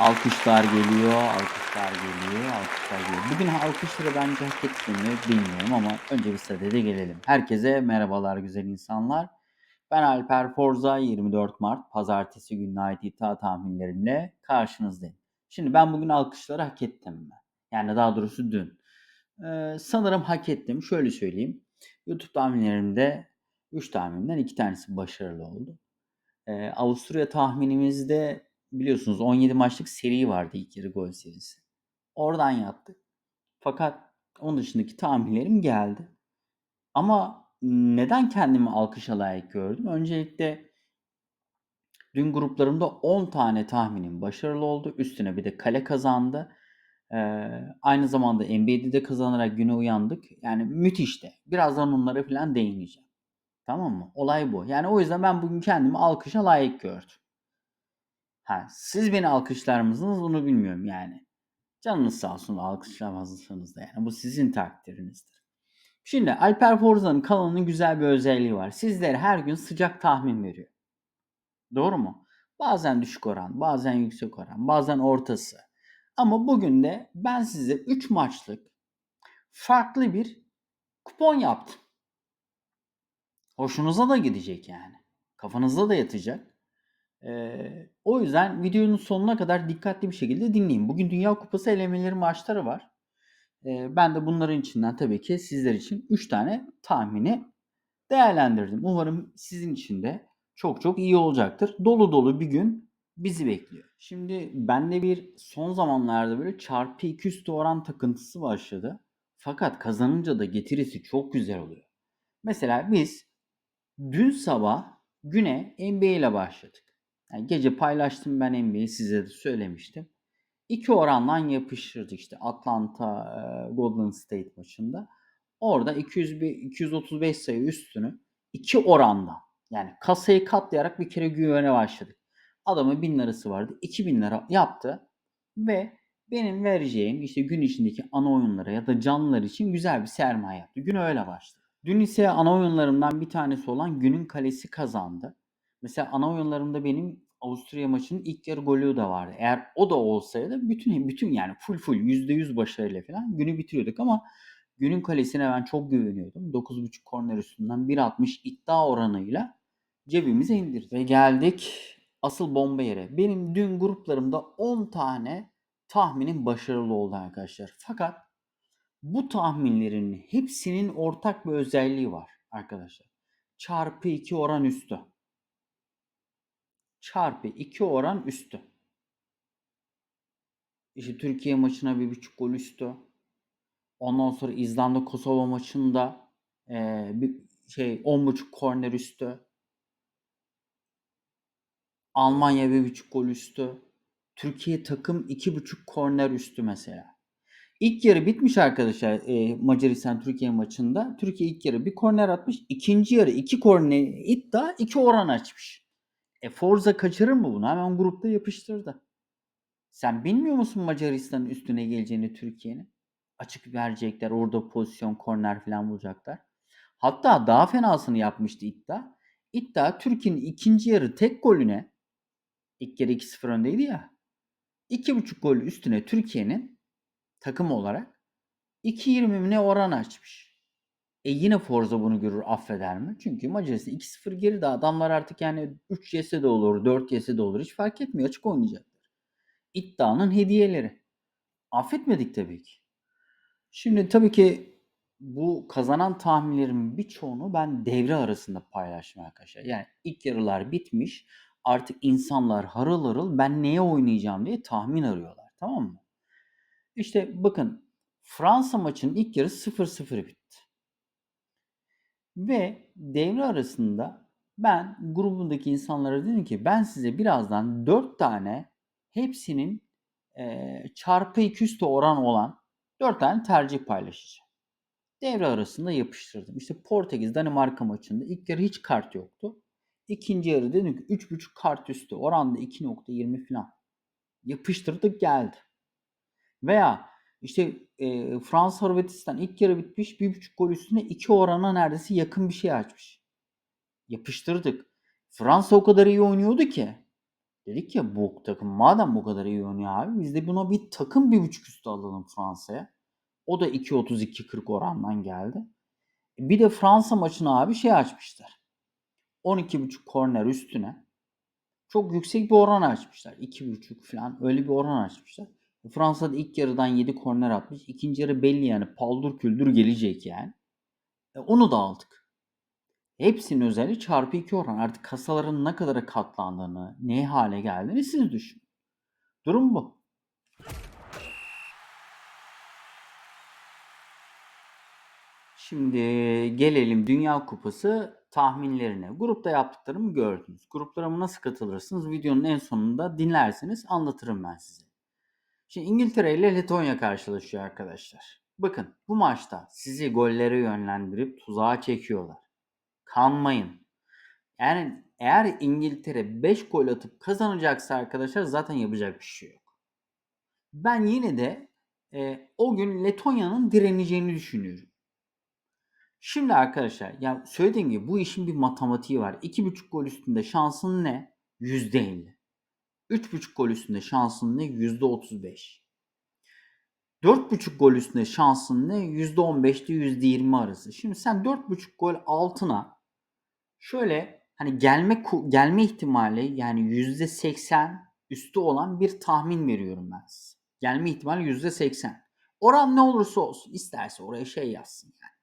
Alkışlar geliyor, alkışlar geliyor, alkışlar geliyor. Bugün alkışları bence hak ettiğini bilmiyorum ama önce bir sadede gelelim. Herkese merhabalar güzel insanlar. Ben Alper Forza 24 Mart Pazartesi gününe ait iddia tahminlerimle karşınızdayım. Şimdi ben bugün alkışları hak ettim mi? Yani daha doğrusu dün. Ee, sanırım hak ettim. Şöyle söyleyeyim. YouTube tahminlerimde 3 tahminden 2 tanesi başarılı oldu. Ee, Avusturya tahminimizde biliyorsunuz 17 maçlık seri vardı ilk yarı gol serisi. Oradan yaptık. Fakat onun dışındaki tahminlerim geldi. Ama neden kendimi alkışa layık gördüm? Öncelikle dün gruplarımda 10 tane tahminim başarılı oldu. Üstüne bir de kale kazandı. Ee, aynı zamanda NBA'de de kazanarak güne uyandık. Yani müthişti. Birazdan onlara falan değineceğim. Tamam mı? Olay bu. Yani o yüzden ben bugün kendimi alkışa layık gördüm. Ha, siz beni alkışlar mısınız onu bilmiyorum yani. Canınız sağ olsun alkışlamazsanız da yani. Bu sizin takdirinizdir. Şimdi Alper Forza'nın kanalının güzel bir özelliği var. Sizlere her gün sıcak tahmin veriyor. Doğru mu? Bazen düşük oran, bazen yüksek oran, bazen ortası. Ama bugün de ben size 3 maçlık farklı bir kupon yaptım. Hoşunuza da gidecek yani. Kafanızda da yatacak. Ee, o yüzden videonun sonuna kadar dikkatli bir şekilde dinleyin. Bugün Dünya Kupası elemeleri maçları var. Ee, ben de bunların içinden tabii ki sizler için 3 tane tahmini değerlendirdim. Umarım sizin için de çok çok iyi olacaktır. Dolu dolu bir gün bizi bekliyor. Şimdi bende bir son zamanlarda böyle çarpı 2 üstü oran takıntısı başladı. Fakat kazanınca da getirisi çok güzel oluyor. Mesela biz dün sabah güne NBA ile başladık. Yani gece paylaştım ben NBA'yi size de söylemiştim. İki orandan yapıştırdık işte Atlanta Golden State maçında. Orada 200 235 sayı üstünü iki oranda yani kasayı katlayarak bir kere güvene başladık. Adamın 1000 lirası vardı. 2000 lira yaptı ve benim vereceğim işte gün içindeki ana oyunlara ya da canlılar için güzel bir sermaye yaptı. Gün öyle başladı. Dün ise ana oyunlarımdan bir tanesi olan günün kalesi kazandı. Mesela ana oyunlarımda benim Avusturya maçının ilk yarı golü de vardı. Eğer o da olsaydı bütün bütün yani full full %100 başarıyla falan günü bitiriyorduk ama günün kalesine ben çok güveniyordum. 9.5 korner üstünden 1.60 iddia oranıyla cebimize indirdik. Ve geldik asıl bomba yere. Benim dün gruplarımda 10 tane tahminim başarılı oldu arkadaşlar. Fakat bu tahminlerin hepsinin ortak bir özelliği var arkadaşlar. Çarpı 2 oran üstü çarpı 2 oran üstü. İşte Türkiye maçına bir buçuk gol üstü. Ondan sonra İzlanda Kosova maçında e, bir şey 10.5 korner üstü. Almanya bir buçuk gol üstü. Türkiye takım iki buçuk korner üstü mesela. İlk yarı bitmiş arkadaşlar e, Macaristan Türkiye maçında. Türkiye ilk yarı bir korner atmış. İkinci yarı iki korner iddia iki oran açmış. E Forza kaçırır mı bunu? Hemen grupta yapıştırdı. Sen bilmiyor musun Macaristan'ın üstüne geleceğini Türkiye'nin? Açık verecekler. Orada pozisyon, korner falan bulacaklar. Hatta daha fenasını yapmıştı iddia. İddia Türkiye'nin ikinci yarı tek golüne ilk yarı 2-0 öndeydi ya. 2.5 gol üstüne Türkiye'nin takım olarak 2.20 ne oran açmış. E yine Forza bunu görür affeder mi? Çünkü Macaristan 2-0 geride adamlar artık yani 3 yese de olur 4 yese de olur hiç fark etmiyor açık oynayacaklar. İddianın hediyeleri. Affetmedik tabii ki. Şimdi tabii ki bu kazanan tahminlerimin birçoğunu ben devre arasında paylaştım arkadaşlar. Yani ilk yarılar bitmiş artık insanlar harıl harıl ben neye oynayacağım diye tahmin arıyorlar tamam mı? İşte bakın Fransa maçının ilk yarı 0-0 bitti. Ve devre arasında ben grubundaki insanlara dedim ki ben size birazdan 4 tane hepsinin e, çarpı 2 üstü oran olan 4 tane tercih paylaşacağım. Devre arasında yapıştırdım. İşte Portekiz Danimarka maçında ilk yarı hiç kart yoktu. İkinci yarı dedim ki 3.5 kart üstü oranda 2.20 falan. Yapıştırdık geldi. Veya işte e, Fransa Hırvatistan ilk yarı bitmiş. Bir buçuk gol üstüne iki orana neredeyse yakın bir şey açmış. Yapıştırdık. Fransa o kadar iyi oynuyordu ki. Dedik ya bu takım madem bu kadar iyi oynuyor abi biz de buna bir takım bir buçuk üstü alalım Fransa'ya. O da 2.32-40 orandan geldi. Bir de Fransa maçını abi şey açmışlar. 12.5 korner üstüne. Çok yüksek bir oran açmışlar. 2.5 falan öyle bir oran açmışlar. Fransa'da ilk yarıdan 7 korner atmış. İkinci yarı belli yani paldur küldür gelecek yani. E onu da aldık. Hepsinin özelliği çarpı 2 oran. Artık kasaların ne kadara katlandığını, ne hale geldiğini siz düşünün. Durum bu. Şimdi gelelim Dünya Kupası tahminlerine. Grupta yaptıklarımı gördünüz. Gruplarıma nasıl katılırsınız? Videonun en sonunda dinlerseniz anlatırım ben size. Şimdi İngiltere ile Letonya karşılaşıyor arkadaşlar. Bakın bu maçta sizi gollere yönlendirip tuzağa çekiyorlar. Kanmayın. Yani eğer İngiltere 5 gol atıp kazanacaksa arkadaşlar zaten yapacak bir şey yok. Ben yine de e, o gün Letonya'nın direneceğini düşünüyorum. Şimdi arkadaşlar ya söylediğim gibi bu işin bir matematiği var. 2.5 gol üstünde şansın ne? %50. 3.5 gol üstünde şansın ne? %35. 4.5 gol üstünde şansın ne? %15'te %20 arası. Şimdi sen 4.5 gol altına şöyle hani gelme gelme ihtimali yani %80 üstü olan bir tahmin veriyorum ben size. Gelme ihtimali %80. Oran ne olursa olsun. isterse oraya şey yazsın yani.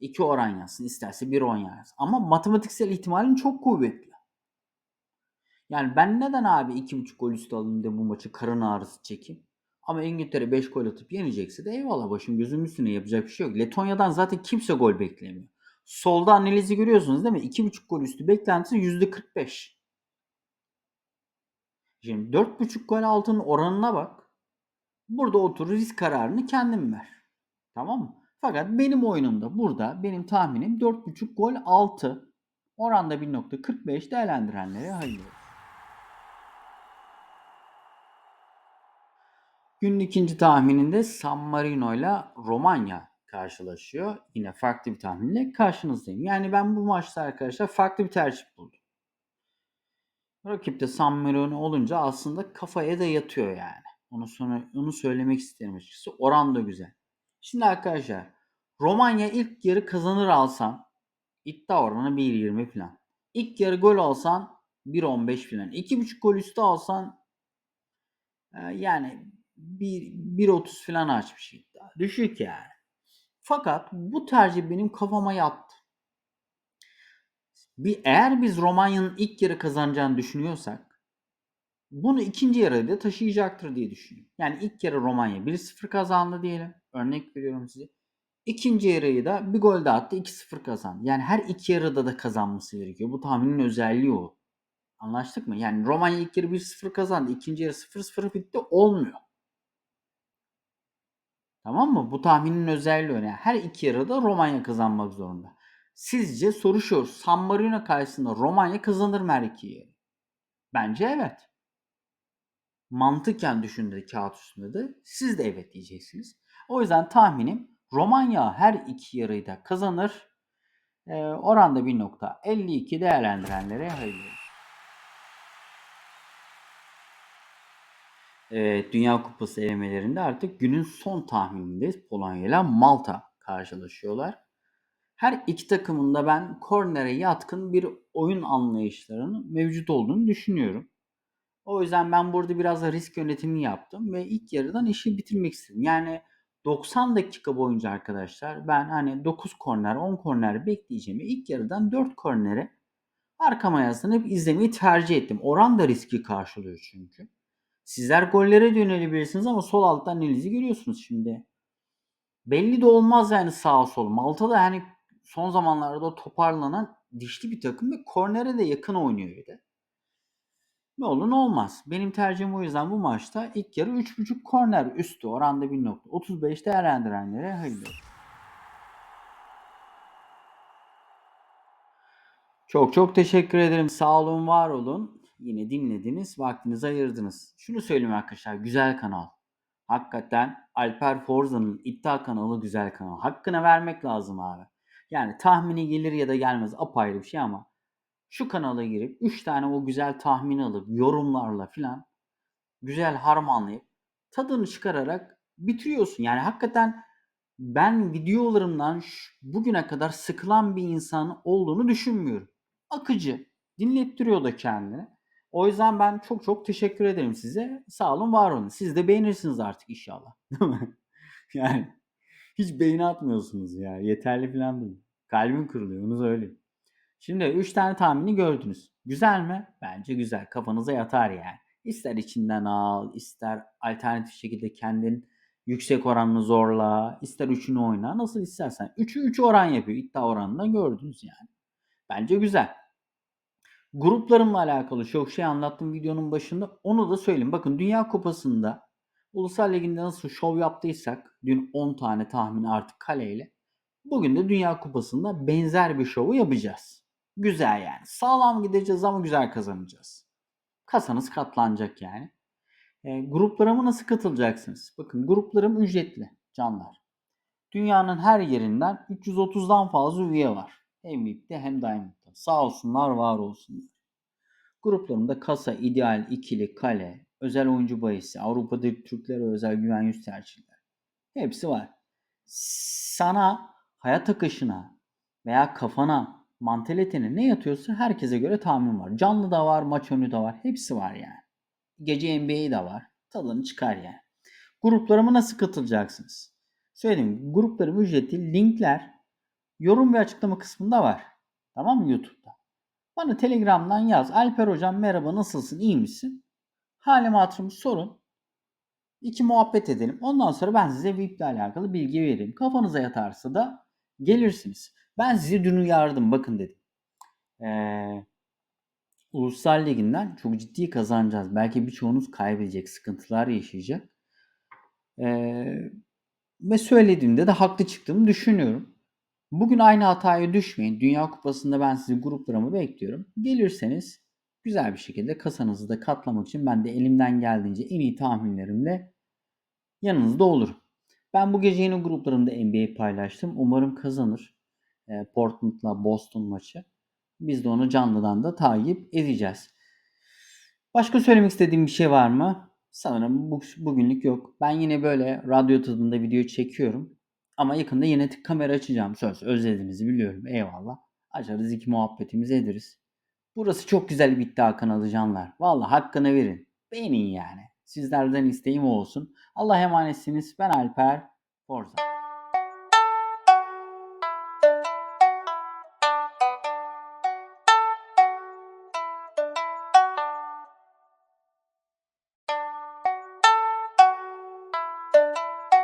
2 oran yazsın. isterse 1 oran yazsın. Ama matematiksel ihtimalin çok kuvvetli. Yani ben neden abi 2.5 gol üstü alayım da bu maçı karın ağrısı çekeyim? Ama İngiltere 5 gol atıp yenecekse de eyvallah başım gözüm üstüne yapacak bir şey yok. Letonya'dan zaten kimse gol beklemiyor. Solda analizi görüyorsunuz değil mi? 2.5 gol üstü beklentisi %45. Şimdi 4.5 gol altının oranına bak. Burada otur risk kararını kendin ver. Tamam mı? Fakat benim oyunumda burada benim tahminim 4.5 gol altı. Oranda 1.45 değerlendirenlere hayırlı Günün ikinci tahmininde San Marino ile Romanya karşılaşıyor. Yine farklı bir tahminle karşınızdayım. Yani ben bu maçta arkadaşlar farklı bir tercih buldum. Rakipte San Marino olunca aslında kafaya da yatıyor yani. Onu sonra onu söylemek isterim açıkçası. Oran da güzel. Şimdi arkadaşlar Romanya ilk yarı kazanır alsan iddia oranı 1.20 falan. İlk yarı gol alsan 1.15 falan. 2.5 gol üstü alsan e, yani 1.30 falan açmış iddia. Düşük yani. Fakat bu tercih benim kafama yattı. Bir, eğer biz Romanya'nın ilk yarı kazanacağını düşünüyorsak bunu ikinci yarıda da taşıyacaktır diye düşünüyorum. Yani ilk yarı Romanya 1-0 kazandı diyelim. Örnek veriyorum size. İkinci yarıyı da bir gol daha attı 2-0 kazandı. Yani her iki yarıda da kazanması gerekiyor. Bu tahminin özelliği o. Anlaştık mı? Yani Romanya ilk yarı 1-0 kazandı. ikinci yarı 0-0 bitti. Olmuyor. Tamam mı? Bu tahminin özelliği. Yani her iki yarıda Romanya kazanmak zorunda. Sizce soru şu. San Marino karşısında Romanya kazanır mı her iki yarı? Bence evet. Mantıken düşündüğü kağıt üstünde de siz de evet diyeceksiniz. O yüzden tahminim Romanya her iki yarıyı da kazanır. E, oranda 1.52 değerlendirenlere hayırlı e, Dünya Kupası elemelerinde artık günün son tahminindeyiz. Polonya ile Malta karşılaşıyorlar. Her iki takımın da ben kornere yatkın bir oyun anlayışlarının mevcut olduğunu düşünüyorum. O yüzden ben burada biraz da risk yönetimi yaptım ve ilk yarıdan işi bitirmek istedim. Yani 90 dakika boyunca arkadaşlar ben hani 9 korner 10 korner bekleyeceğimi ilk yarıdan 4 kornere arkama yaslanıp izlemeyi tercih ettim. Oran da riski karşılıyor çünkü. Sizler gollere yönelebilirsiniz ama sol altta analizi görüyorsunuz şimdi. Belli de olmaz yani sağ sol. Malta da yani son zamanlarda toparlanan dişli bir takım ve kornere de yakın oynuyor bir de. Ne olur ne olmaz. Benim tercihim o yüzden bu maçta ilk yarı 3.5 korner üstü oranda 1.35 değerlendirenlere hayırlı. Çok çok teşekkür ederim. Sağ olun, var olun. Yine dinlediniz, vaktinizi ayırdınız. Şunu söyleyeyim arkadaşlar, güzel kanal. Hakikaten Alper Forza'nın iddia kanalı güzel kanal. Hakkını vermek lazım abi. Yani tahmini gelir ya da gelmez apayrı bir şey ama şu kanala girip 3 tane o güzel tahmin alıp yorumlarla filan güzel harmanlayıp tadını çıkararak bitiriyorsun. Yani hakikaten ben videolarımdan bugüne kadar sıkılan bir insan olduğunu düşünmüyorum. Akıcı. Dinlettiriyor da kendini. O yüzden ben çok çok teşekkür ederim size. Sağ olun, var olun. Siz de beğenirsiniz artık inşallah. Değil mi? Yani hiç beğeni atmıyorsunuz ya. Yeterli falan değil. Kalbim kırılıyor onu söyleyeyim. Şimdi 3 tane tahmini gördünüz. Güzel mi? Bence güzel. Kafanıza yatar yani. İster içinden al, ister alternatif şekilde kendin yüksek oranını zorla, ister üçünü oyna. Nasıl istersen. 3'ü 3 oran yapıyor. İddia oranında gördünüz yani. Bence güzel. Gruplarımla alakalı çok şey anlattım videonun başında. Onu da söyleyeyim. Bakın Dünya Kupası'nda Ulusal Ligi'nde nasıl şov yaptıysak dün 10 tane tahmin artık kaleyle. Bugün de Dünya Kupası'nda benzer bir şovu yapacağız. Güzel yani. Sağlam gideceğiz ama güzel kazanacağız. Kasanız katlanacak yani. E, gruplarıma nasıl katılacaksınız? Bakın gruplarım ücretli canlar. Dünyanın her yerinden 330'dan fazla üye var. Hem VIP'te hem Diamond'da. Sağ olsunlar, var olsunlar. Gruplarımda kasa, ideal, ikili, kale, özel oyuncu bahisi, Avrupa'da Türklere özel güven yüz tercihler. Hepsi var. Sana, hayat akışına veya kafana, mantalitene ne yatıyorsa herkese göre tahmin var. Canlı da var, maç önü de var. Hepsi var yani. Gece NBA de var. Tadını çıkar yani. Gruplarıma nasıl katılacaksınız? Söyleyeyim. Gruplarım ücretli. Linkler yorum ve açıklama kısmında var. Tamam mı YouTube'da? Bana Telegram'dan yaz. Alper hocam merhaba nasılsın iyi misin? Halimi hatırımı sorun. İki muhabbet edelim. Ondan sonra ben size VIP ile alakalı bilgi veririm. Kafanıza yatarsa da gelirsiniz. Ben sizi dün uyardım bakın dedim. Ee, Ulusal Ligi'nden çok ciddi kazanacağız. Belki birçoğunuz kaybedecek, sıkıntılar yaşayacak. Ee, ve söylediğimde de haklı çıktığımı düşünüyorum. Bugün aynı hataya düşmeyin. Dünya Kupası'nda ben sizi gruplarımı bekliyorum. Gelirseniz güzel bir şekilde kasanızı da katlamak için ben de elimden geldiğince en iyi tahminlerimle yanınızda olurum. Ben bu gece yine gruplarımda NBA paylaştım. Umarım kazanır. E, Portland'la Boston maçı. Biz de onu canlıdan da takip edeceğiz. Başka söylemek istediğim bir şey var mı? Sanırım bu, bugünlük yok. Ben yine böyle radyo tadında video çekiyorum. Ama yakında yine kamera açacağım. Söz özlediğinizi biliyorum. Eyvallah. Açarız iki muhabbetimizi ederiz. Burası çok güzel bir iddia kanalı. Vallahi hakkını verin. Beğenin yani. Sizlerden isteğim olsun. Allah emanetsiniz. Ben Alper Forza.